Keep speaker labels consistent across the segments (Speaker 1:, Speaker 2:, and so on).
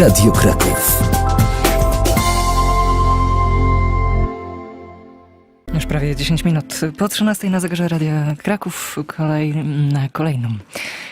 Speaker 1: Radio Kraków.
Speaker 2: Już prawie 10 minut po 13 na zegarze Radia Kraków. Kolej, na kolejną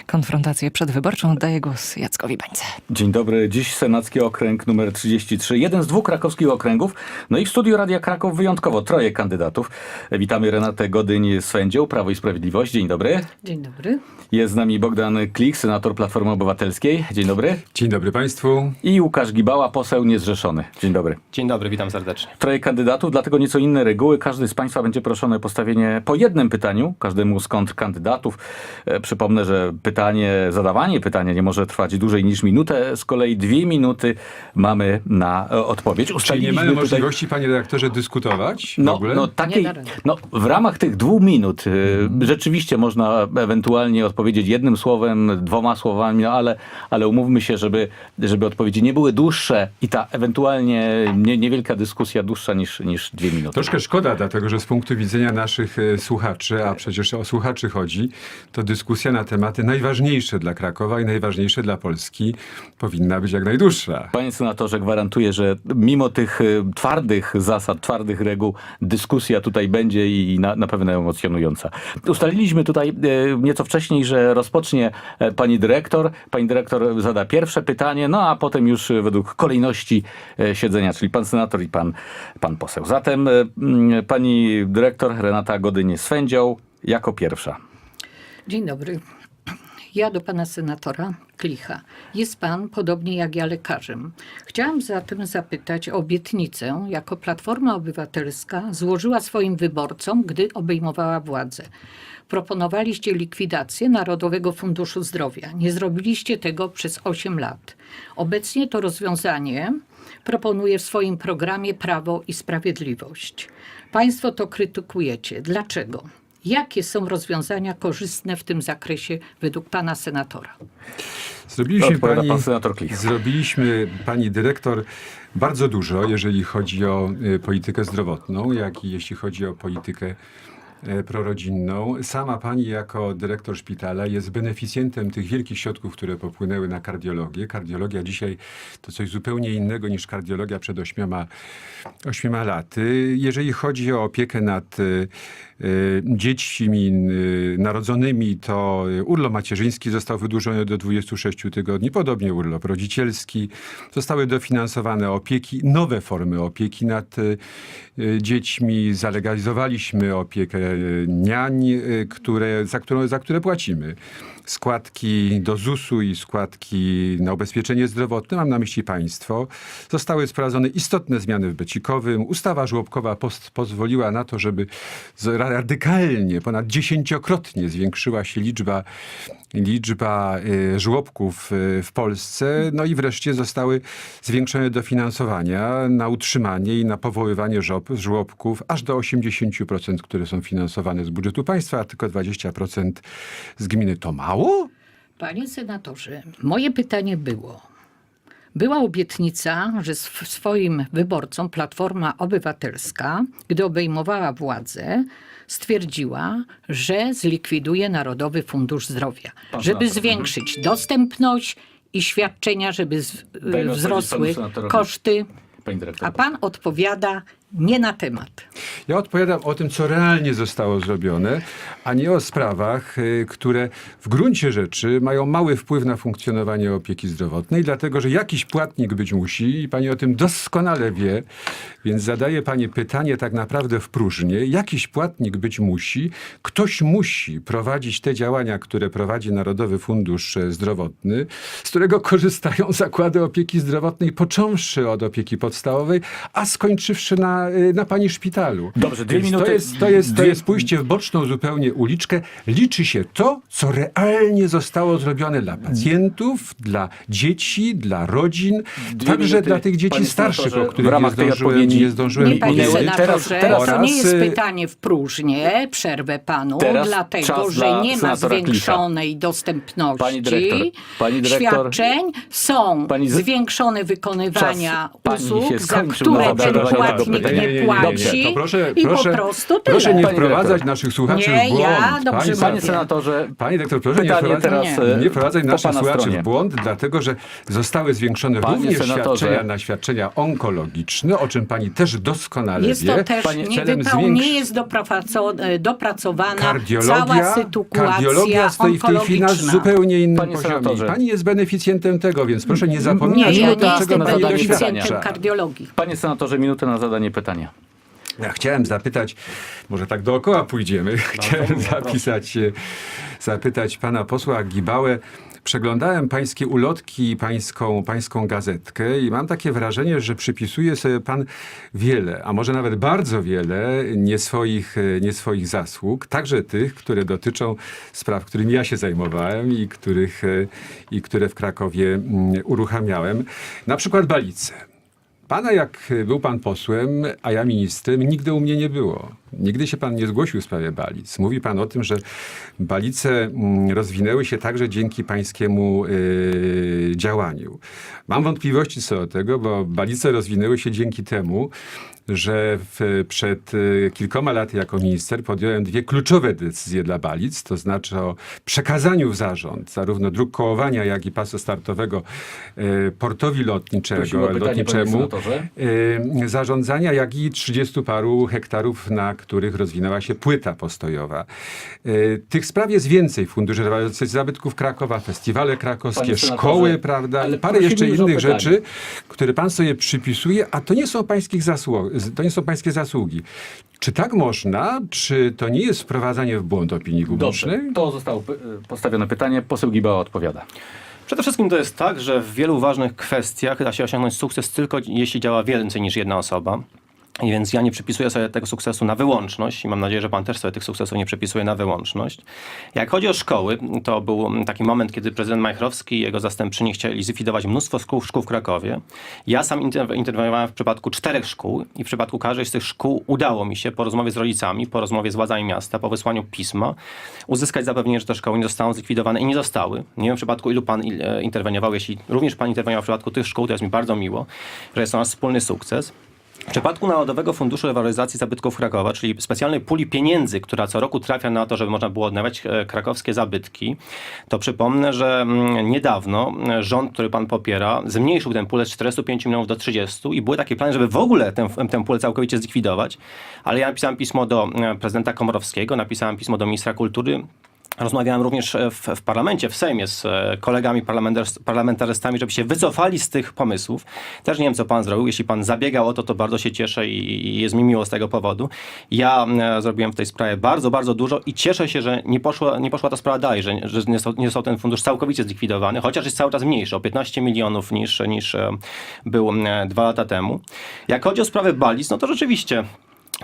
Speaker 2: konfrontację przedwyborczą oddaję głos Jackowi Bańce.
Speaker 3: Dzień dobry. Dziś Senacki Okręg numer 33. Jeden z dwóch krakowskich okręgów. No i w studiu Radia Kraków wyjątkowo troje kandydatów. Witamy Renatę Godyń z Sędzią, Prawo i Sprawiedliwość. Dzień dobry.
Speaker 4: Dzień dobry.
Speaker 3: Jest z nami Bogdan Klik, senator Platformy Obywatelskiej. Dzień dobry.
Speaker 5: Dzień dobry Państwu.
Speaker 3: I Łukasz Gibała, poseł niezrzeszony. Dzień dobry.
Speaker 6: Dzień dobry, witam serdecznie.
Speaker 3: Troje kandydatów, dlatego nieco inne reguły. Każdy z Państwa będzie proszony o postawienie po jednym pytaniu, każdemu z kontrkandydatów. E, przypomnę, że pytanie, zadawanie pytania nie może trwać dłużej niż minutę. Z kolei dwie minuty mamy na e, odpowiedź.
Speaker 5: Czyli nie mamy
Speaker 3: tutaj-
Speaker 5: możliwości, panie redaktorze, dyskutować w
Speaker 3: no,
Speaker 5: ogóle?
Speaker 3: no, takiej, no, w ramach tych dwóch minut y, rzeczywiście można ewentualnie odpowiedzieć jednym słowem, dwoma słowami, no, ale, ale umówmy się, żeby, żeby odpowiedzi nie były dłuższe i ta ewentualnie nie, niewielka dyskusja dłuższa niż, niż dwie minuty.
Speaker 5: Troszkę szkoda, dlatego że z punktu widzenia naszych e, słuchaczy, a przecież o słuchaczy chodzi, to dyskusja na tematy najważniejsze dla Krakowa i najważniejsze dla Polski powinna być jak najdłuższa.
Speaker 3: Panie senatorze, gwarantuję, że mimo tych y, twardych zasad, twardych reguł, dyskusja tutaj będzie i na, na pewno emocjonująca. Ustaliliśmy tutaj y, nieco wcześniej, że rozpocznie e, pani dyrektor. Pani dyrektor zada pierwsze pytanie, no a potem już y, według kolejności e, siedzenia, czyli pan senator i pan, pan poseł. Zatem mm, pani dyrektor Renata sędzią jako pierwsza.
Speaker 4: Dzień dobry. Ja do pana senatora Klicha. Jest pan, podobnie jak ja, lekarzem. Chciałam zatem zapytać o obietnicę, jako Platforma Obywatelska złożyła swoim wyborcom, gdy obejmowała władzę. Proponowaliście likwidację Narodowego Funduszu Zdrowia. Nie zrobiliście tego przez 8 lat. Obecnie to rozwiązanie proponuje w swoim programie Prawo i Sprawiedliwość. Państwo to krytykujecie. Dlaczego? Jakie są rozwiązania korzystne w tym zakresie według pana senatora?
Speaker 5: Zrobiliśmy pani,
Speaker 3: pan senator Klich.
Speaker 5: zrobiliśmy pani dyrektor bardzo dużo, jeżeli chodzi o y, politykę zdrowotną, jak i jeśli chodzi o politykę e, prorodzinną. Sama pani jako dyrektor szpitala jest beneficjentem tych wielkich środków, które popłynęły na kardiologię. Kardiologia dzisiaj to coś zupełnie innego niż kardiologia przed ośmioma, ośmioma laty. Jeżeli chodzi o opiekę nad y, y, dziećmi narodzonymi, to urlop macierzyński został wydłużony do 26 tygodni, podobnie urlop rodzicielski. Zostały dofinansowane opieki, nowe formy opieki nad dziećmi. Zalegalizowaliśmy opiekę niań, y, które, za, którą, za które płacimy. Składki do ZUS-u i składki na ubezpieczenie zdrowotne, mam na myśli państwo. Zostały wprowadzone istotne zmiany w Becikowym. Ustawa żłobkowa pozwoliła na to, żeby radykalnie, ponad dziesięciokrotnie zwiększyła się liczba, liczba y, żłobków y, w Polsce. No i wreszcie zostały zwiększone dofinansowania na utrzymanie i na powoływanie żłobków aż do 80%, które są finansowane z budżetu państwa, a tylko 20% z gminy. To mało?
Speaker 4: Panie senatorze, moje pytanie było. Była obietnica, że sw- swoim wyborcom Platforma Obywatelska, gdy obejmowała władzę, stwierdziła, że zlikwiduje Narodowy Fundusz Zdrowia,
Speaker 3: Pan
Speaker 4: żeby
Speaker 3: senator,
Speaker 4: zwiększyć dostępność i świadczenia, żeby z,
Speaker 3: Dajmy
Speaker 4: wzrosły koszty.
Speaker 3: Pani dyrektor.
Speaker 4: A pan odpowiada nie na temat.
Speaker 5: Ja odpowiadam o tym, co realnie zostało zrobione, a nie o sprawach, y, które w gruncie rzeczy mają mały wpływ na funkcjonowanie opieki zdrowotnej, dlatego że jakiś płatnik być musi i pani o tym doskonale wie, więc zadaje pani pytanie tak naprawdę w próżnię. Jakiś płatnik być musi, ktoś musi prowadzić te działania, które prowadzi Narodowy Fundusz Zdrowotny, z którego korzystają zakłady opieki zdrowotnej, począwszy od opieki podstawowej, a skończywszy na, y, na pani szpitalu.
Speaker 3: Dobrze, dwie
Speaker 5: Więc
Speaker 3: minuty.
Speaker 5: To jest, to, jest, to jest pójście w boczną zupełnie uliczkę. Liczy się to, co realnie zostało zrobione dla pacjentów, dla dzieci, dla rodzin,
Speaker 3: Dwie
Speaker 5: także
Speaker 3: minuty,
Speaker 5: dla tych dzieci
Speaker 3: panie
Speaker 5: starszych, o których
Speaker 3: w ramach
Speaker 5: nie zdążyłem, nie zdążyłem
Speaker 4: Nie, panie senatorze,
Speaker 3: teraz- teraz-
Speaker 4: to nie jest
Speaker 5: y,
Speaker 4: pytanie w próżnię, przerwę panu,
Speaker 3: Teraz
Speaker 4: dlatego że nie ma
Speaker 3: senatora Klicha.
Speaker 4: zwiększonej dostępności.
Speaker 3: Pani dyrektor, pani dyrektor-
Speaker 4: świadczeń, są
Speaker 3: Pani z-
Speaker 4: zwiększone wykonywania
Speaker 3: Czas
Speaker 4: usług, za które ten płatnik.
Speaker 5: Nie, nie, nie, nie.
Speaker 4: płaci
Speaker 5: To proszę,
Speaker 4: i
Speaker 5: proszę,
Speaker 4: po prostu tyle.
Speaker 5: proszę nie
Speaker 3: Panie
Speaker 5: wprowadzać
Speaker 3: dyrektor.
Speaker 5: naszych słuchaczy
Speaker 4: Nie,
Speaker 5: w błąd.
Speaker 4: ja dobrze.
Speaker 3: Panie senatorze,
Speaker 5: Panie dyrektor, proszę nie wprowadzać,
Speaker 3: teraz e,
Speaker 5: nie wprowadzać
Speaker 3: po
Speaker 5: naszych słuchaczy
Speaker 3: stronie.
Speaker 5: w błąd, dlatego że zostały zwiększone
Speaker 3: Panie
Speaker 5: również
Speaker 3: senatorze.
Speaker 5: świadczenia na świadczenia onkologiczne, o czym pani też doskonale
Speaker 4: Jest
Speaker 5: wie.
Speaker 4: to też
Speaker 3: Panie-
Speaker 4: nie,
Speaker 5: zwiększ-
Speaker 4: nie jest e, dopracowana
Speaker 5: Kardiologia,
Speaker 4: cała sytuacja
Speaker 5: kardiologia stoi w tej chwili na zupełnie innym
Speaker 3: Panie
Speaker 5: poziomie.
Speaker 3: senatorze.
Speaker 5: Pani jest beneficjentem tego, więc proszę nie
Speaker 4: Nie,
Speaker 5: zapominać
Speaker 4: ja
Speaker 5: o
Speaker 4: nie
Speaker 5: tym, czego pani doświadcza.
Speaker 3: panie senatorze, minutę na zadanie pytania.
Speaker 5: Ja chciałem zapytać, może tak dookoła pójdziemy, chciałem zapisać, e, zapytać pana posła Gibałę. Przeglądałem pańskie ulotki i pańską, pańską gazetkę i mam takie wrażenie, że przypisuje sobie pan wiele, a może nawet bardzo wiele nie swoich, e, nie swoich zasług, także tych, które dotyczą spraw, którymi ja się zajmowałem i, których, e, i które w Krakowie mm, uruchamiałem. Na przykład Balice. Pana, jak był pan posłem, a ja ministrem, nigdy u mnie nie było. Nigdy się pan nie zgłosił w sprawie Balic. Mówi pan o tym, że Balice mm, rozwinęły się także dzięki pańskiemu y, działaniu. Mam wątpliwości co do tego, bo Balice rozwinęły się dzięki temu, że w, przed y, kilkoma laty jako minister podjąłem dwie kluczowe decyzje dla Balic, to znaczy o przekazaniu w zarząd zarówno dróg kołowania, jak i pasu startowego y, portowi lotniczego, lotniczemu, y, zarządzania, jak i 30 paru hektarów, na których rozwinęła się płyta postojowa. Y, Tych spraw jest więcej. Fundusz Rewaloryzacji Zabytków Krakowa, festiwale krakowskie, szkoły, prawda, parę jeszcze innych rzeczy, które pan sobie przypisuje, a to nie są pańskich zasług, to nie są pańskie zasługi. Czy tak można? Czy to nie jest wprowadzanie w błąd opinii
Speaker 3: Dobrze,
Speaker 5: publicznej?
Speaker 3: to zostało py- postawione pytanie. Poseł Gibała odpowiada.
Speaker 1: Przede wszystkim to jest tak, że w wielu ważnych kwestiach da się osiągnąć sukces tylko jeśli działa więcej niż jedna osoba. I więc ja nie przypisuję sobie tego sukcesu na wyłączność i mam nadzieję, że pan też sobie tych sukcesów nie przypisuje na wyłączność. Jak chodzi o szkoły, to był taki moment, kiedy prezydent Majchrowski i jego zastępczyni chcieli zlikwidować mnóstwo szkół, szkół w Krakowie. Ja sam inter- interweniowałem w przypadku czterech szkół i w przypadku każdej z tych szkół udało mi się po rozmowie z rodzicami, po rozmowie z władzami miasta, po wysłaniu pisma uzyskać zapewnienie, że te szkoły nie zostaną zlikwidowane i nie zostały. Nie wiem w przypadku ilu pan e, interweniował. Jeśli również pan interweniował w przypadku tych szkół, to jest mi bardzo miło, że jest to nasz wspólny sukces. W przypadku Narodowego Funduszu Rewaloryzacji Zabytków Krakowa, czyli specjalnej puli pieniędzy, która co roku trafia na to, żeby można było odnawiać e, krakowskie zabytki, to przypomnę, że mm, niedawno e, rząd, który pan popiera, zmniejszył tę pulę z 45 milionów do 30 i były takie plany, żeby w ogóle tę, tę pulę całkowicie zlikwidować. Ale ja napisałem pismo do e, prezydenta Komorowskiego, napisałem pismo do ministra kultury, Rozmawiałem również e, w, w parlamencie, w Sejmie z e, kolegami parlamentarz- parlamentarzystami, żeby się wycofali z tych pomysłów. Też nie wiem, co pan zrobił. Jeśli pan zabiegał o to, to bardzo się cieszę i, jest mi miło z tego powodu. Ja e, zrobiłem w tej sprawie bardzo, bardzo dużo i cieszę się, że nie poszła, nie poszła ta sprawa dalej, że, że nie, został, nie został ten fundusz całkowicie zlikwidowany, chociaż jest cały czas mniejszy, o 15 milionów niż, niż był dwa lata temu. Jak chodzi o sprawę Balic, no to rzeczywiście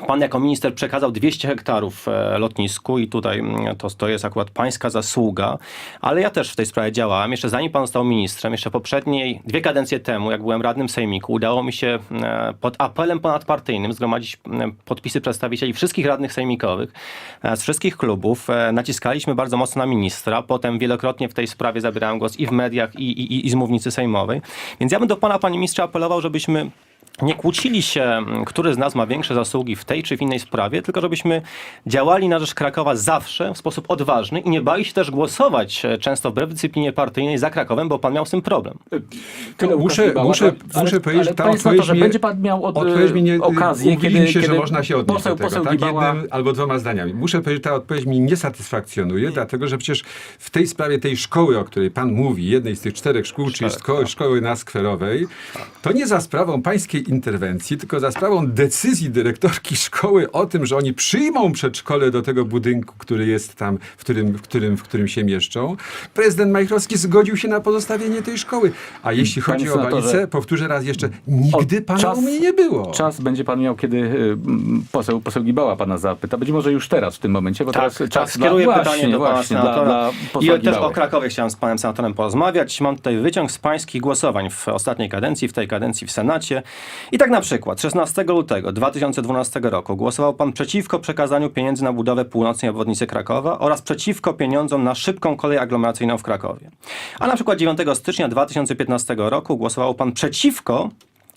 Speaker 1: Pan jako minister przekazał 200 hektarów e, lotnisku i tutaj mm, to, to jest akurat pańska zasługa, ale ja też w tej sprawie działałem. Jeszcze zanim pan został ministrem, jeszcze poprzedniej, dwie kadencje temu, jak byłem radnym sejmiku, udało mi się e, pod apelem ponadpartyjnym zgromadzić podpisy przedstawicieli wszystkich radnych sejmikowych e, z wszystkich klubów. Naciskaliśmy bardzo mocno na ministra, potem wielokrotnie w tej sprawie zabierałem głos i w mediach, i, i, i z mównicy sejmowej. Więc ja bym do pana, panie ministrze, apelował, żebyśmy nie kłócili się, który z nas ma większe zasługi w tej czy w innej sprawie, tylko żebyśmy działali na rzecz Krakowa zawsze w sposób odważny i nie bali się też głosować e, często wbrew dyscyplinie partyjnej za Krakowem, bo pan miał z tym problem.
Speaker 3: Łukasz
Speaker 5: Muszę,
Speaker 3: Gibała,
Speaker 5: muszę,
Speaker 3: ale-
Speaker 5: muszę powiedzieć,
Speaker 3: ale
Speaker 5: ta odpowiedź
Speaker 3: senatorze,
Speaker 5: mnie,
Speaker 3: będzie pan miał od,
Speaker 5: odpowiedź mi nie,
Speaker 3: okazję,
Speaker 5: umówili
Speaker 3: kiedy,
Speaker 5: się,
Speaker 3: kiedy
Speaker 5: że można się odnieść
Speaker 3: poseł,
Speaker 5: do tego,
Speaker 3: poseł
Speaker 5: tak?
Speaker 3: Gibała...
Speaker 5: Jednym albo dwoma zdaniami. Muszę powiedzieć, ta odpowiedź mnie nie satysfakcjonuje, dlatego że przecież w tej sprawie tej szkoły, o której pan mówi, jednej z tych czterech szkół, czyli szko- szkoły na Skwerowej, to nie za sprawą pańskiej interwencji, tylko za sprawą decyzji dyrektorki szkoły o tym, że oni przyjmą przedszkole do tego budynku, który jest tam, w którym, w którym, w którym się mieszczą. Prezydent Majchrowski zgodził się na pozostawienie tej szkoły. A jeśli
Speaker 3: Panie
Speaker 5: chodzi o Balicę, powtórzę raz jeszcze, nigdy pana
Speaker 3: czas-
Speaker 5: u mnie nie było.
Speaker 3: Czas będzie pan miał, kiedy y, m, poseł, poseł Gibała pana zapyta. Być może już teraz, w tym momencie, bo teraz czas
Speaker 1: tak, skieruję
Speaker 3: dla,
Speaker 1: pytanie
Speaker 3: właśnie,
Speaker 1: do pana
Speaker 3: właśnie,
Speaker 1: senatora.
Speaker 3: Dla, dla
Speaker 1: I też o Krakowie chciałem z panem senatorem porozmawiać. Mam tutaj wyciąg z pańskich głosowań w ostatniej kadencji, w tej kadencji w Senacie. I tak na przykład 16 lutego 2012 roku głosował pan przeciwko przekazaniu pieniędzy na budowę północnej obwodnicy Krakowa oraz przeciwko pieniądzom na szybką kolej aglomeracyjną w Krakowie. A na przykład 9 stycznia 2015 roku głosował pan przeciwko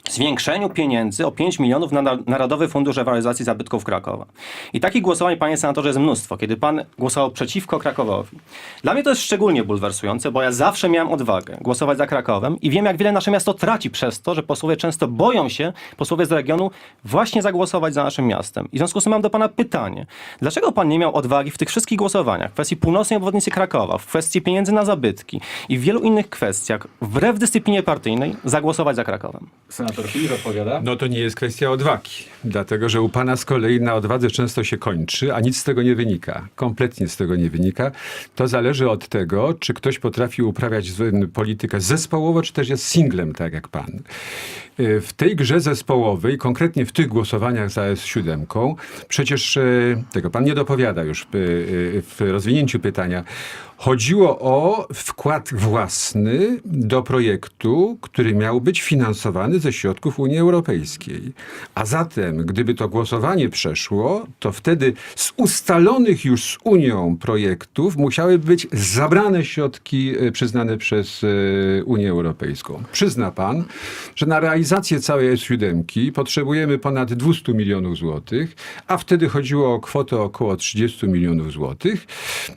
Speaker 1: zwiększeniu pieniędzy o 5 milionów na na Narodowy Fundusz Rewaloryzacji Zabytków Krakowa. I takich głosowań, panie senatorze, jest mnóstwo, kiedy pan głosował przeciwko Krakowowi. Dla mnie to jest szczególnie bulwersujące, bo ja zawsze miałem odwagę głosować za Krakowem i wiem, jak wiele nasze miasto traci przez to, że posłowie często boją się, posłowie z regionu, właśnie zagłosować za naszym miastem. I w związku z tym mam do pana pytanie. Dlaczego pan nie miał odwagi w tych wszystkich głosowaniach, w kwestii północnej obwodnicy Krakowa, w kwestii pieniędzy na zabytki i w wielu innych kwestiach, wbrew dyscyplinie partyjnej, zagłosować za Krakowem?
Speaker 3: Senator odpowiada.
Speaker 5: No to nie jest kwestia odwagi, dlatego że u pana z kolei na odwadze często się kończy, a nic z tego nie wynika. Kompletnie z tego nie wynika. To zależy od tego, czy ktoś potrafi uprawiać politykę zespołowo, czy też jest singlem, tak jak pan. Y, W tej grze zespołowej, konkretnie w tych głosowaniach za S7, przecież y, tego pan nie dopowiada już y, w rozwinięciu pytania. Chodziło o wkład własny do projektu, który miał być finansowany ze środków Unii Europejskiej. A zatem, gdyby to głosowanie przeszło, to wtedy z ustalonych już z Unią projektów musiały być zabrane środki e, przyznane przez e, Unię Europejską. Przyzna pan, że na realizację całej S7 potrzebujemy ponad 200 milionów złotych, a wtedy chodziło o kwotę około 30 milionów złotych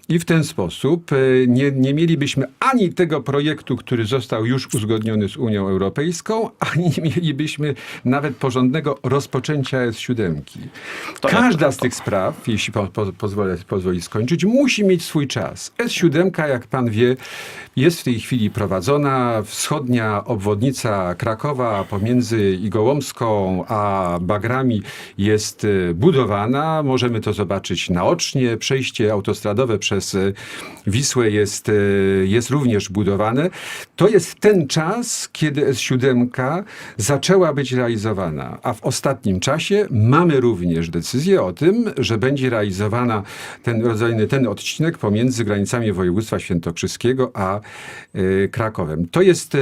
Speaker 5: i w ten sposób nie, nie mielibyśmy ani tego projektu, który został już uzgodniony z Unią Europejską, ani nie mielibyśmy nawet porządnego rozpoczęcia S7.
Speaker 1: To jak
Speaker 5: Każda z tych spraw, jeśli po, po, pozwolę, pozwoli skończyć, musi mieć swój czas. S7, jak pan wie, jest w tej chwili prowadzona. Wschodnia obwodnica Krakowa pomiędzy Igołomską a Bagrami jest e, budowana. Możemy to zobaczyć naocznie. Przejście autostradowe przez e, Wisłę jest, e, jest również budowane. To jest ten czas, kiedy S7 zaczęła być realizowana, a w ostatnim czasie mamy również decyzję o tym, że będzie realizowana ten rodzajny ten odcinek pomiędzy granicami województwa świętokrzyskiego a e, Krakowem. To jest e,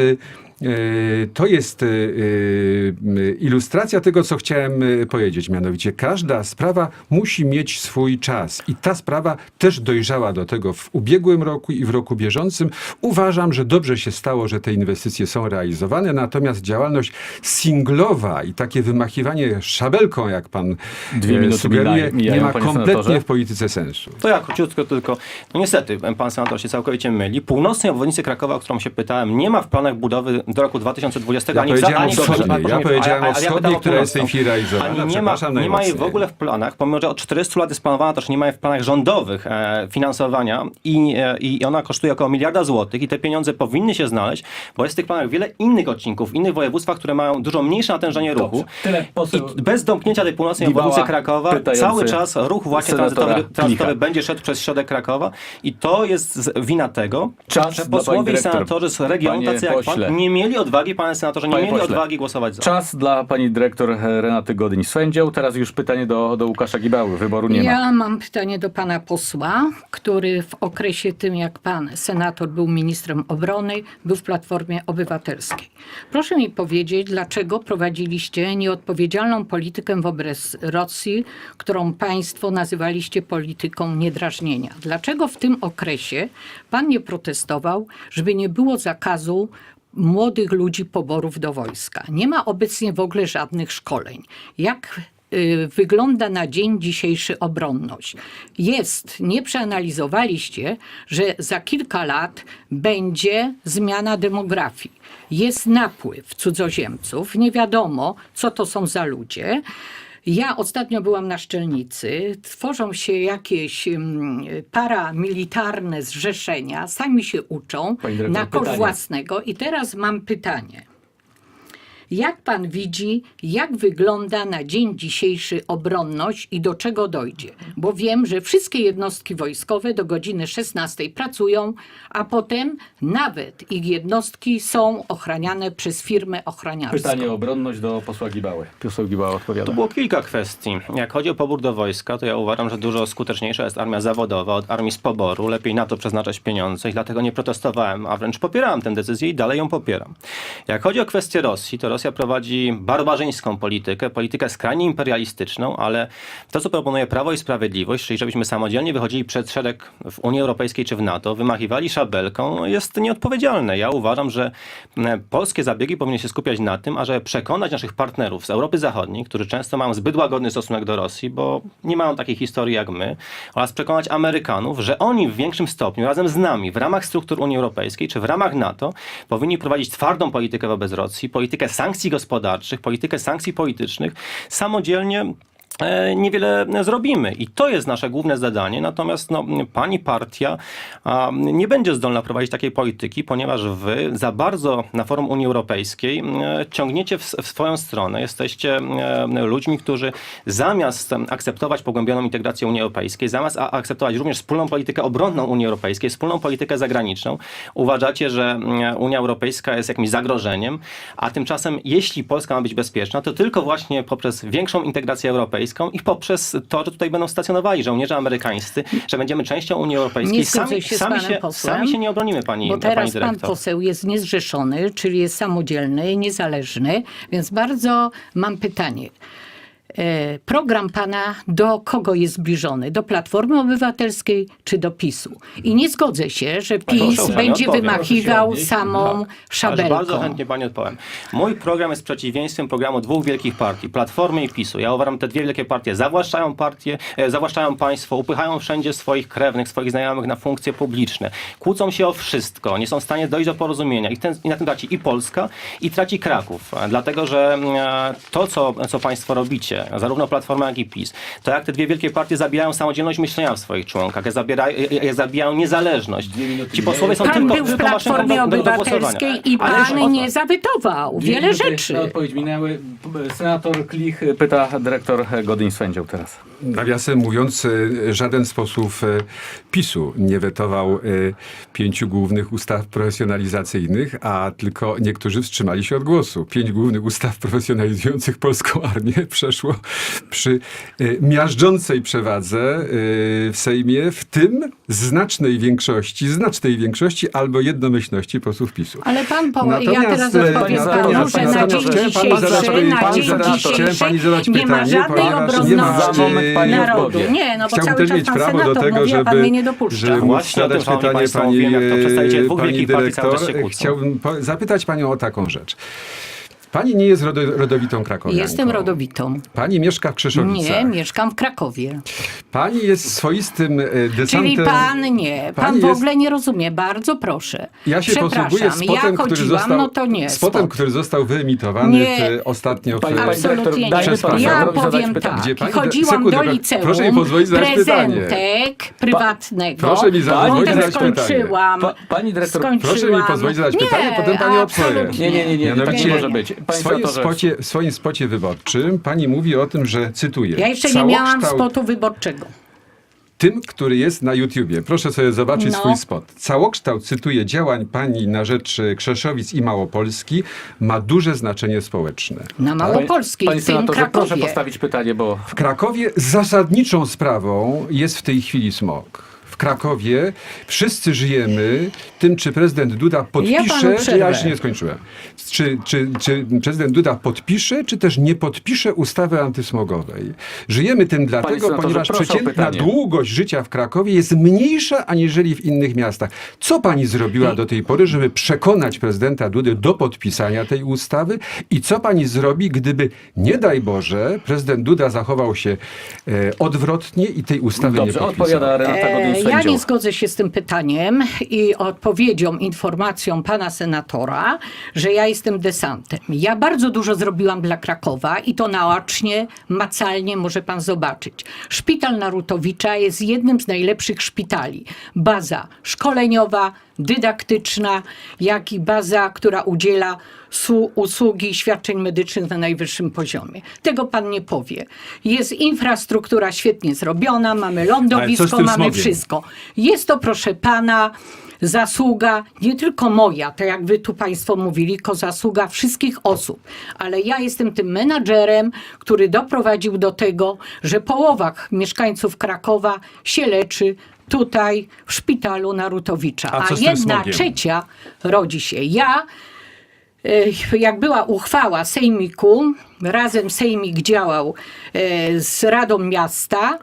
Speaker 5: to jest e, e, ilustracja tego, co chciałem powiedzieć. Mianowicie każda sprawa musi mieć swój czas. I ta sprawa też dojrzała do tego w ubiegłym roku i w roku bieżącym. Uważam, że dobrze się stało, że te inwestycje są realizowane, natomiast działalność singlowa i takie wymachiwanie szabelką, jak pan
Speaker 3: Dwie minuty
Speaker 5: sugeruje,
Speaker 3: mijają,
Speaker 5: nie ma kompletnie
Speaker 3: senatorze.
Speaker 5: w polityce sensu.
Speaker 1: To ja króciutko tylko. No niestety, pan senator się całkowicie myli. Północnej obwodnicy Krakowa, o którą się pytałem, nie ma w planach budowy do roku 2020
Speaker 5: Ja
Speaker 1: ani
Speaker 5: powiedziałem
Speaker 1: ani
Speaker 5: o
Speaker 1: w-
Speaker 5: wschodniej. Ja powiedziałem
Speaker 1: a-
Speaker 5: o
Speaker 1: ja
Speaker 5: która jest w tej chwili realizowana.
Speaker 1: Nie ma, nie ma jej w ogóle w planach, pomimo że od 400 lat jest planowana, też nie ma jej w planach rządowych e, finansowania i, e, i ona kosztuje około miliarda złotych i te pieniądze powinny się znaleźć, bo jest w tych planach wiele innych odcinków, w innych województwach, które mają dużo mniejsze natężenie ruchu.
Speaker 3: Tyle poseł
Speaker 1: I bez domknięcia tej północnej obwodnicy Krakowa cały czas ruch właśnie tranzytowy, będzie szedł przez środek Krakowa i to jest wina tego,
Speaker 3: Czas
Speaker 1: że posłowie i senatorzy z regionu, tacy jak
Speaker 3: pośle.
Speaker 1: pan, nie mieli odwagi, panie senatorze, nie
Speaker 3: Panie
Speaker 1: mieli
Speaker 3: pośle.
Speaker 1: odwagi głosować za.
Speaker 3: Czas dla pani dyrektor Renaty Godyń sędzią. Teraz już pytanie do, do Łukasza Gibały. Wyboru nie ma.
Speaker 4: ja mam pytanie do pana posła, który w okresie tym, jak pan senator był ministrem obrony, był w Platformie Obywatelskiej. Proszę mi powiedzieć, dlaczego prowadziliście nieodpowiedzialną politykę wobec Rosji, którą państwo nazywaliście polityką niedrażnienia? Dlaczego w tym okresie pan nie protestował, żeby nie było zakazu młodych ludzi poborów do wojska? Nie ma obecnie w ogóle żadnych szkoleń. Jak y, wygląda na dzień dzisiejszy obronność. Jest, nie przeanalizowaliście, że za kilka lat będzie zmiana demografii. Jest napływ cudzoziemców, nie wiadomo, co to są za ludzie. Ja ostatnio byłam na Szczelnicy, tworzą się jakieś mm, paramilitarne zrzeszenia, sami się uczą
Speaker 3: Pani
Speaker 4: na koszt własnego. I teraz mam pytanie. Jak pan widzi, jak wygląda na dzień dzisiejszy obronność i do czego dojdzie? Bo wiem, że wszystkie jednostki wojskowe do godziny 16 pracują, a potem nawet ich jednostki są ochraniane przez firmę ochraniarską.
Speaker 3: Pytanie o obronność do posła Gibały. Poseł Gibała odpowiada.
Speaker 1: Tu było kilka kwestii. Jak chodzi o pobór do wojska, to ja uważam, że dużo skuteczniejsza jest armia zawodowa od armii z poboru. Lepiej na to przeznaczać pieniądze i dlatego nie protestowałem, a wręcz popierałem tę decyzję i dalej ją popieram. Jak chodzi o kwestię Rosji, to Rosja Rosja prowadzi barbarzyńską politykę, politykę skrajnie imperialistyczną, ale to, co proponuje Prawo i Sprawiedliwość, czyli żebyśmy samodzielnie wychodzili przed szereg w Unii Europejskiej czy w NATO, wymachiwali szabelką, jest nieodpowiedzialne. Ja uważam, że polskie zabiegi powinny się skupiać na tym, ażeby przekonać naszych partnerów z Europy Zachodniej, którzy często mają zbyt łagodny stosunek do Rosji, bo nie mają takiej historii jak my, oraz przekonać Amerykanów, że oni w większym stopniu razem z nami w ramach struktur Unii Europejskiej czy w ramach NATO powinni prowadzić twardą politykę wobec Rosji, politykę sankcji gospodarczych, politykę sankcji politycznych, samodzielnie niewiele zrobimy. I to jest nasze główne zadanie. Natomiast no, pani partia nie będzie zdolna prowadzić takiej polityki, ponieważ wy za bardzo na forum Unii Europejskiej e, ciągniecie w, swoją stronę. Jesteście e, ludźmi, którzy zamiast akceptować pogłębioną integrację Unii Europejskiej, zamiast akceptować również wspólną politykę obronną Unii Europejskiej, wspólną politykę zagraniczną, uważacie, że Unia Europejska jest jakimś zagrożeniem, a tymczasem jeśli Polska ma być bezpieczna, to tylko właśnie poprzez większą integrację europejską i poprzez to, że tutaj będą stacjonowali żołnierze amerykańscy, że będziemy częścią Unii Europejskiej.
Speaker 4: Nie
Speaker 1: sami,
Speaker 4: się
Speaker 1: sami, się,
Speaker 4: posłem,
Speaker 1: sami się nie obronimy, pani,
Speaker 4: Bo
Speaker 1: pani
Speaker 4: teraz pan
Speaker 1: dyrektor.
Speaker 4: poseł jest niezrzeszony, czyli jest samodzielny, niezależny, więc bardzo mam pytanie. E, Program pana do kogo jest zbliżony? Do Platformy Obywatelskiej czy do PiSu? I nie zgodzę się, że PiS
Speaker 1: Proszę,
Speaker 4: będzie
Speaker 1: odpowie.
Speaker 4: wymachiwał samą
Speaker 1: Ależ
Speaker 4: szabelką.
Speaker 1: bardzo chętnie pani odpowiem. Mój program jest przeciwieństwem programu dwóch wielkich partii, Platformy i PiSu. Ja uważam, te dwie wielkie partie zawłaszczają partię, e, zawłaszczają państwo, upychają wszędzie swoich krewnych, swoich znajomych na funkcje publiczne. Kłócą się o wszystko, nie są w stanie dojść do porozumienia. I, ten, i na tym traci i Polska, i traci Kraków. Dlatego, że e, to, co, co państwo robicie, zarówno Platforma, jak i PiS, to jak te dwie wielkie partie zabijają samodzielność myślenia w swoich członkach, jak, zabierają, jak zabijają niezależność. Ci posłowie są
Speaker 4: Pan
Speaker 1: tylko,
Speaker 4: był w
Speaker 1: tylko
Speaker 4: Platformie
Speaker 1: do, do, do
Speaker 4: Obywatelskiej
Speaker 1: głosowania.
Speaker 4: i pan nie zawetował
Speaker 3: Dwie
Speaker 4: wiele rzeczy.
Speaker 3: Odpowiedź minęły. Senator Klich pyta dyrektor Godin sędzią teraz.
Speaker 5: Nawiasem mówiąc, e, żaden z posłów e, PiSu nie wetował e, pięciu głównych ustaw profesjonalizacyjnych, a tylko niektórzy wstrzymali się od głosu. Pięć głównych ustaw profesjonalizujących polską armię przeszło przy e, miażdżącej przewadze e, w Sejmie, w tym znacznej większości, znacznej większości albo jednomyślności posłów PiSu.
Speaker 4: Ale pan, po, ja teraz
Speaker 5: e,
Speaker 4: odpowiem
Speaker 3: natomiast,
Speaker 4: panu, na dzień dzisiejszy, na
Speaker 5: pan
Speaker 4: dzień dzisiejszy
Speaker 5: chciałem pani zadać
Speaker 4: nie ma
Speaker 5: pytanie,
Speaker 4: żadnej
Speaker 5: ponieważ nie ma,
Speaker 4: obronności
Speaker 3: Za moment pani
Speaker 4: narodu. Nie, no bo
Speaker 5: Chciałbym
Speaker 4: cały
Speaker 5: też
Speaker 4: czas
Speaker 5: mieć
Speaker 4: pan
Speaker 5: prawo do
Speaker 4: senator
Speaker 5: tego,
Speaker 4: mówi,
Speaker 5: żeby,
Speaker 4: pan mnie nie dopuszcza.
Speaker 5: żeby móc zadać pytanie pani,
Speaker 1: dwóch
Speaker 5: pani dyrektor. Chciałbym zapytać panią o taką rzecz. Pani nie jest rodo, rodowitą krakowianką.
Speaker 4: Jestem rodowitą.
Speaker 5: Pani mieszka w Krzeszowicach.
Speaker 4: Nie, mieszkam w Krakowie.
Speaker 5: Pani jest swoistym e, desantem...
Speaker 4: Czyli pan nie. Pan
Speaker 5: Pani
Speaker 4: w
Speaker 5: jest-
Speaker 4: ogóle nie rozumie. Bardzo proszę.
Speaker 5: Ja się
Speaker 4: Przepraszam,
Speaker 5: posługuję spotem,
Speaker 4: ja
Speaker 5: który
Speaker 4: chodziłam,
Speaker 5: został,
Speaker 4: no to nie.
Speaker 5: spotem,
Speaker 4: spot.
Speaker 5: który został wyemitowany
Speaker 4: Nie.
Speaker 5: w, ostatnio w,
Speaker 3: Pani- pani dyrektor,
Speaker 4: Absolutnie
Speaker 3: dajmy
Speaker 4: nie.
Speaker 5: panu
Speaker 4: Ja
Speaker 3: zadać
Speaker 4: powiem
Speaker 3: pytanie.
Speaker 4: tak.
Speaker 5: Gdzie pani-
Speaker 4: Chodziłam
Speaker 5: sekundę,
Speaker 4: do
Speaker 5: pro-
Speaker 4: liceum.
Speaker 5: proszę mi pozwolić zadać pytanie.
Speaker 4: prezentek prywatnego.
Speaker 5: Proszę mi zadać-
Speaker 4: Potem
Speaker 5: zadać pytanie.
Speaker 4: skończyłam.
Speaker 3: Pa, pani dyrektor,
Speaker 4: skończyłam.
Speaker 5: Proszę mi pozwolić zadać
Speaker 4: nie,
Speaker 5: pytanie, potem pani odpowie.
Speaker 4: absolutnie.
Speaker 3: Nie, nie, nie, nie, tak
Speaker 5: Mianowicie-
Speaker 3: nie może być.
Speaker 5: W swoim, spocie, w swoim spocie wyborczym pani mówi o tym, że cytuję.
Speaker 4: Ja jeszcze nie miałam
Speaker 5: "Całokształt
Speaker 4: spotu wyborczego.
Speaker 5: Tym, który jest na YouTubie. Proszę sobie zobaczyć
Speaker 4: No.
Speaker 5: swój spot. Całokształt, cytuję, działań pani na rzecz e, Krzeszowic i Małopolski ma duże znaczenie społeczne.
Speaker 4: Na Małopolskiej,
Speaker 3: Panie
Speaker 4: w tym
Speaker 3: senatorze, proszę
Speaker 4: Krakowie.
Speaker 3: postawić pytanie, bo
Speaker 5: W Krakowie zasadniczą sprawą jest w tej chwili smog. W Krakowie wszyscy żyjemy tym, czy prezydent Duda
Speaker 4: Ja
Speaker 5: podpisze,
Speaker 4: przerwę.
Speaker 5: ja jeszcze nie skończyłem, czy, czy, czy prezydent Duda podpisze, czy też nie podpisze ustawy antysmogowej. Żyjemy tym dlatego, ponieważ przeciętna długość życia w Krakowie jest mniejsza aniżeli w innych miastach. Co pani zrobiła do tej pory, żeby przekonać prezydenta Dudy do podpisania tej ustawy i co pani zrobi, gdyby, nie daj Boże, prezydent Duda zachował się e, odwrotnie i tej ustawy
Speaker 3: dobrze,
Speaker 5: nie podpisał?
Speaker 3: odpowiada Renata
Speaker 4: E,
Speaker 3: sędzią.
Speaker 4: Ja nie zgodzę się z tym pytaniem i odpowiedzią, informacją pana senatora, że ja jestem desantem. Ja bardzo dużo zrobiłam dla Krakowa i to naocznie, macalnie może pan zobaczyć. Szpital Narutowicza jest jednym z najlepszych szpitali. Baza szkoleniowa, dydaktyczna, jak i baza, która udziela usługi i świadczeń medycznych na najwyższym poziomie. Tego pan nie powie. Jest infrastruktura świetnie zrobiona, mamy lądowisko, mamy
Speaker 5: smogiem?
Speaker 4: wszystko. Jest to, proszę pana, zasługa nie tylko moja, tak jak wy tu państwo mówili, tylko zasługa wszystkich osób. Ale ja jestem tym menadżerem, który doprowadził do tego, że połowa mieszkańców Krakowa się leczy tutaj w szpitalu Narutowicza.
Speaker 5: A tym
Speaker 4: jedna trzecia rodzi się. Ja e, jak była uchwała Sejmiku, razem Sejmik działał e, z Radą Miasta,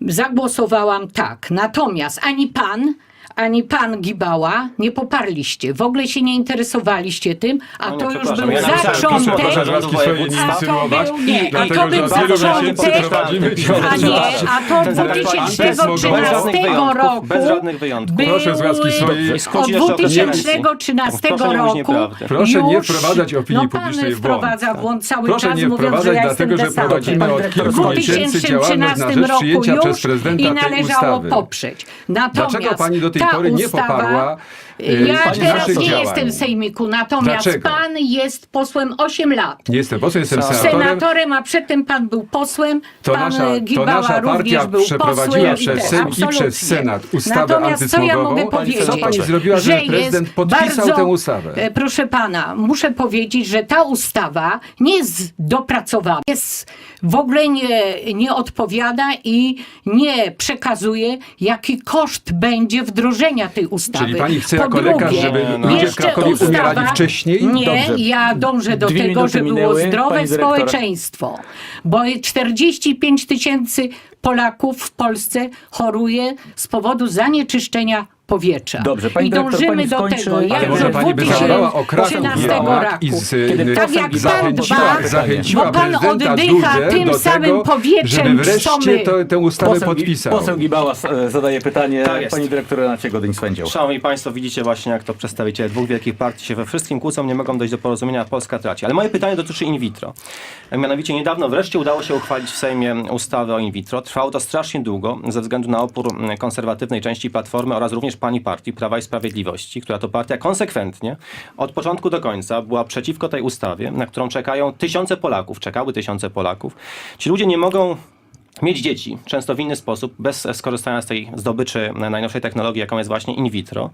Speaker 4: zagłosowałam tak. Natomiast ani pan, ani pan Gibała nie poparliście. W ogóle się nie interesowaliście tym, a
Speaker 1: No
Speaker 4: to już był
Speaker 1: ja napisałem
Speaker 4: zaczątek.
Speaker 5: Proszę swoje
Speaker 1: województwa.
Speaker 4: A to
Speaker 5: insynuować,
Speaker 4: był, nie,
Speaker 5: dlatego
Speaker 4: to
Speaker 5: że
Speaker 4: był
Speaker 5: od wielu
Speaker 4: zaczątek,
Speaker 5: prowadzimy
Speaker 4: a nie, a to
Speaker 1: Ten bez
Speaker 4: 2013
Speaker 1: wyjątków,
Speaker 4: roku
Speaker 1: bez żadnych wyjątków.
Speaker 4: były
Speaker 5: Proszę z łaski swojej-
Speaker 1: I skrócić jeszcze
Speaker 4: od
Speaker 1: okres
Speaker 4: 2013
Speaker 1: Proszę nie mówić
Speaker 4: roku
Speaker 1: nieprawdy.
Speaker 5: Proszę nie
Speaker 4: już-
Speaker 5: wprowadzać opinii
Speaker 4: no,
Speaker 5: publicznej w
Speaker 4: pan
Speaker 5: błąd.
Speaker 4: wprowadza w błąd cały
Speaker 5: Proszę
Speaker 4: czas,
Speaker 5: nie
Speaker 4: mówiąc,
Speaker 5: wprowadzać,
Speaker 4: że ja jestem
Speaker 5: dlatego że
Speaker 4: desantem.
Speaker 5: prowadzimy od
Speaker 4: W
Speaker 5: kilku miesięcy działalność na
Speaker 4: 2013
Speaker 5: rzecz
Speaker 4: roku
Speaker 5: przyjęcia
Speaker 4: już
Speaker 5: przez prezydenta
Speaker 4: i
Speaker 5: tej
Speaker 4: należało
Speaker 5: ustawy.
Speaker 4: poprzeć. Natomiast
Speaker 5: Dlaczego pani do tej
Speaker 4: ta
Speaker 5: pory nie
Speaker 4: ustawa,
Speaker 5: poparła, y,
Speaker 4: Ja
Speaker 5: pani
Speaker 4: teraz
Speaker 5: naszych
Speaker 4: nie
Speaker 5: działań?
Speaker 4: jestem w Sejmiku, natomiast
Speaker 5: Dlaczego?
Speaker 4: pan jest posłem 8 lat.
Speaker 5: Nie jestem posłem, jestem
Speaker 1: Senatorem.
Speaker 5: senatorem.
Speaker 4: Senatorem, a przedtem pan był posłem,
Speaker 5: To
Speaker 4: pan
Speaker 5: nasza- to
Speaker 4: Gibała
Speaker 5: nasza
Speaker 4: również
Speaker 5: partia
Speaker 4: był
Speaker 5: przeprowadziła
Speaker 4: posłem.
Speaker 5: przez
Speaker 4: i
Speaker 5: Sejm i
Speaker 4: absolutnie.
Speaker 5: przez Senat ustawę
Speaker 4: Natomiast co ja
Speaker 5: antysmogową.
Speaker 4: mogę
Speaker 5: Pani- co
Speaker 4: powiedzieć?
Speaker 5: pani zrobiła,
Speaker 4: jest
Speaker 5: prezydent podpisał
Speaker 4: bardzo,
Speaker 5: tę ustawę?
Speaker 4: e, Proszę pana, muszę powiedzieć, że ta ustawa nie jest dopracowana, jest w ogóle nie, nie odpowiada i nie przekazuje, jaki koszt będzie wdrożenia tej ustawy.
Speaker 5: Czyli pani chce
Speaker 4: Po
Speaker 5: jako lekarz,
Speaker 4: drugie,
Speaker 5: żeby
Speaker 1: no.
Speaker 5: ludzie w
Speaker 4: jeszcze
Speaker 5: Krakowie
Speaker 4: ustawa-
Speaker 5: umierali wcześniej?
Speaker 4: Nie,
Speaker 3: Dobrze.
Speaker 4: ja dążę do
Speaker 3: Dwie
Speaker 4: tego,
Speaker 3: minuty
Speaker 4: żeby było
Speaker 3: minęły,
Speaker 4: zdrowe
Speaker 3: pani dyrektor.
Speaker 4: społeczeństwo. Bo 45 tysięcy Polaków w Polsce choruje z powodu zanieczyszczenia powietrza.
Speaker 3: Dobrze, pani
Speaker 4: I
Speaker 3: dyrektor,
Speaker 4: dążymy
Speaker 3: pani
Speaker 4: do
Speaker 3: skończy,
Speaker 4: tego,
Speaker 3: ale
Speaker 4: jak
Speaker 5: Ale
Speaker 3: może
Speaker 5: może pani by zadbała o Kraków
Speaker 4: 2013
Speaker 5: jednak i
Speaker 4: roku.
Speaker 5: z,
Speaker 3: Kiedy
Speaker 5: y,
Speaker 4: Tak jak pan
Speaker 5: zachęciła,
Speaker 4: dba,
Speaker 5: zachęciła
Speaker 4: bo pan oddycha tym samym
Speaker 5: tego,
Speaker 4: powietrzem,
Speaker 5: żeby
Speaker 4: co
Speaker 5: wreszcie
Speaker 4: my.
Speaker 5: to, tę ustawę
Speaker 3: Poseł,
Speaker 5: podpisał.
Speaker 3: poseł Gibała e, zadaje pytanie,
Speaker 1: Tak
Speaker 3: pani dyrektor Renacie Godyń-Swędział.
Speaker 1: Szanowni Państwo, widzicie właśnie, jak to przedstawiciele dwóch wielkich partii się we wszystkim kłócą, nie mogą dojść do porozumienia, a Polska traci. Ale moje pytanie dotyczy in vitro. Mianowicie niedawno wreszcie udało się uchwalić w Sejmie ustawę o in vitro. Trwało to strasznie długo ze względu na opór konserwatywnej części Platformy oraz również pani partii Prawa i Sprawiedliwości, która to partia konsekwentnie od początku do końca była przeciwko tej ustawie, na którą czekają tysiące Polaków, czekały tysiące Polaków. Ci ludzie nie mogą mieć dzieci, często w inny sposób, bez skorzystania z tej zdobyczy najnowszej technologii, jaką jest właśnie in vitro.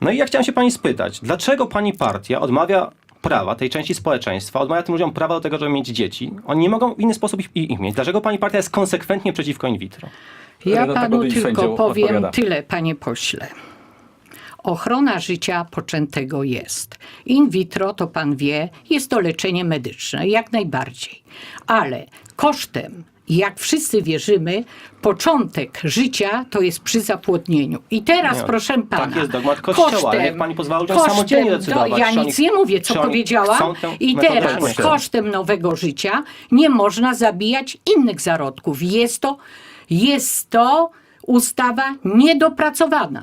Speaker 1: No i ja chciałem się pani spytać, dlaczego pani partia odmawia prawa tej części społeczeństwa, odmawia tym ludziom prawa do tego, żeby mieć dzieci? Oni nie mogą w inny sposób ich, ich mieć. Dlaczego pani partia jest konsekwentnie przeciwko in vitro?
Speaker 4: Ja panu tylko powiem
Speaker 3: odpowiada.
Speaker 4: tyle, panie pośle. Ochrona życia poczętego jest. In vitro, to pan wie, jest to leczenie medyczne, jak najbardziej. Ale kosztem, jak wszyscy wierzymy, początek życia to jest przy zapłodnieniu. I teraz,
Speaker 1: Nie,
Speaker 4: proszę
Speaker 1: tak
Speaker 4: pana.
Speaker 1: jest dogmat Kościoła, ale niech pani pozwala ludziom samodzielnie decydować,
Speaker 4: do, Ja nic nie mówię, co powiedziałam. I teraz kosztem nowego życia nie można zabijać innych zarodków. Jest to, jest to ustawa niedopracowana.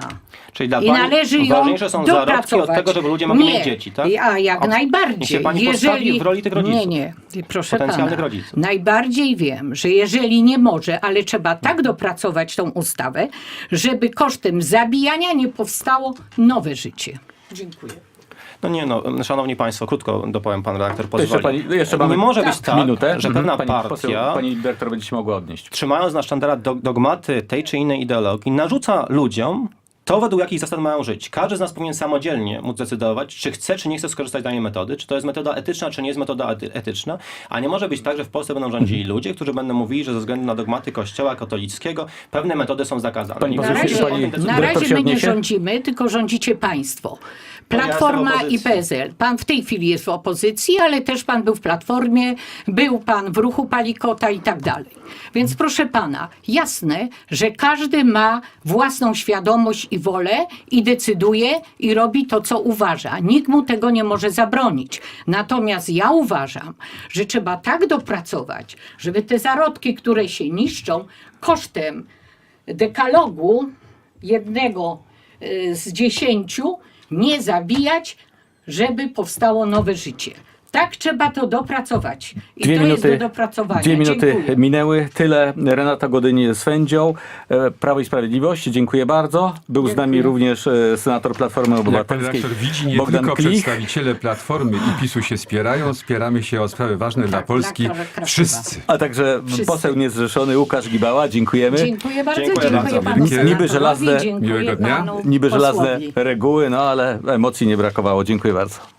Speaker 1: Czyli dla
Speaker 4: I
Speaker 1: pani
Speaker 4: należy ją
Speaker 1: ważniejsze są zarodki od
Speaker 4: dopracować.
Speaker 1: tego, żeby ludzie mogli
Speaker 4: nie.
Speaker 1: mieć dzieci, tak?
Speaker 4: A jak
Speaker 1: A
Speaker 4: najbardziej.
Speaker 1: się pani
Speaker 4: jeżeli...
Speaker 1: w roli tych rodziców.
Speaker 4: Nie, nie. Proszę pana.
Speaker 1: rodziców.
Speaker 4: Najbardziej wiem, że jeżeli nie może, ale trzeba tak dopracować tą ustawę, żeby kosztem zabijania nie powstało nowe życie. Dziękuję.
Speaker 1: No nie no, szanowni państwo, krótko dopowiem pan redaktor pozwoli.
Speaker 3: Jeszcze, pani, jeszcze mamy
Speaker 1: nie może być tak,
Speaker 3: minutę,
Speaker 1: że
Speaker 3: Mhm.
Speaker 1: pewna
Speaker 3: pani,
Speaker 1: partia,
Speaker 3: Poseł, pani dyrektor będzie się mogła odnieść.
Speaker 1: trzymając na sztandarach dog- dogmaty tej czy innej ideologii, narzuca ludziom to, według jakich zasad mają żyć. Każdy z nas powinien samodzielnie móc decydować, czy chce, czy nie chce skorzystać z danej metody, czy to jest metoda etyczna, czy nie jest metoda ety- etyczna. A nie może być tak, że w Polsce będą rządzili
Speaker 3: Mhm.
Speaker 1: ludzie, którzy będą mówili, że ze względu na dogmaty Kościoła katolickiego pewne metody są zakazane.
Speaker 3: Pani
Speaker 4: Na razie,
Speaker 1: o tym
Speaker 3: pani
Speaker 4: na razie my nie rządzimy, tylko rządzicie państwo.
Speaker 1: ja
Speaker 4: Platforma
Speaker 1: w
Speaker 4: i. PSL. Pan w tej chwili jest w opozycji, ale też pan był w Platformie, był pan w ruchu Palikota i tak dalej. Więc proszę pana, jasne, że każdy ma własną świadomość i wolę i decyduje i robi to, co uważa. Nikt mu tego nie może zabronić. Natomiast ja uważam, że trzeba tak dopracować, żeby te zarodki, które się niszczą kosztem dekalogu jednego y, z dziesięciu nie zabijać, żeby powstało nowe życie. Tak trzeba to dopracować. I
Speaker 3: Dwie
Speaker 4: to
Speaker 3: minuty,
Speaker 4: jest do dopracowania.
Speaker 3: dwie minuty
Speaker 4: Dziękuję.
Speaker 3: minęły. Tyle. Renata Godyń z sędzią. E, Prawo i Sprawiedliwość. Dziękuję bardzo. Był z nami
Speaker 4: Dziękuję.
Speaker 3: również e, senator Platformy
Speaker 5: Jak pan
Speaker 3: Obywatelskiej
Speaker 5: widzi, nie
Speaker 3: Bogdan
Speaker 5: tylko
Speaker 3: Klich.
Speaker 5: przedstawiciele Platformy i PiSu się spierają, spieramy się o sprawy ważne dla Polski.
Speaker 4: dla Krakowa.
Speaker 5: Wszyscy.
Speaker 3: A także
Speaker 4: Wszyscy.
Speaker 3: poseł niezrzeszony Łukasz Gibała. Dziękujemy.
Speaker 4: Dziękuję bardzo.
Speaker 1: Dziękuję
Speaker 4: Dziękuję,
Speaker 1: bardzo.
Speaker 4: panu
Speaker 5: Niby
Speaker 3: żelazne-
Speaker 4: dziękuję
Speaker 5: Miłego dnia.
Speaker 3: Niby żelazne
Speaker 4: posłowi.
Speaker 3: reguły, no ale emocji nie brakowało. Dziękuję bardzo.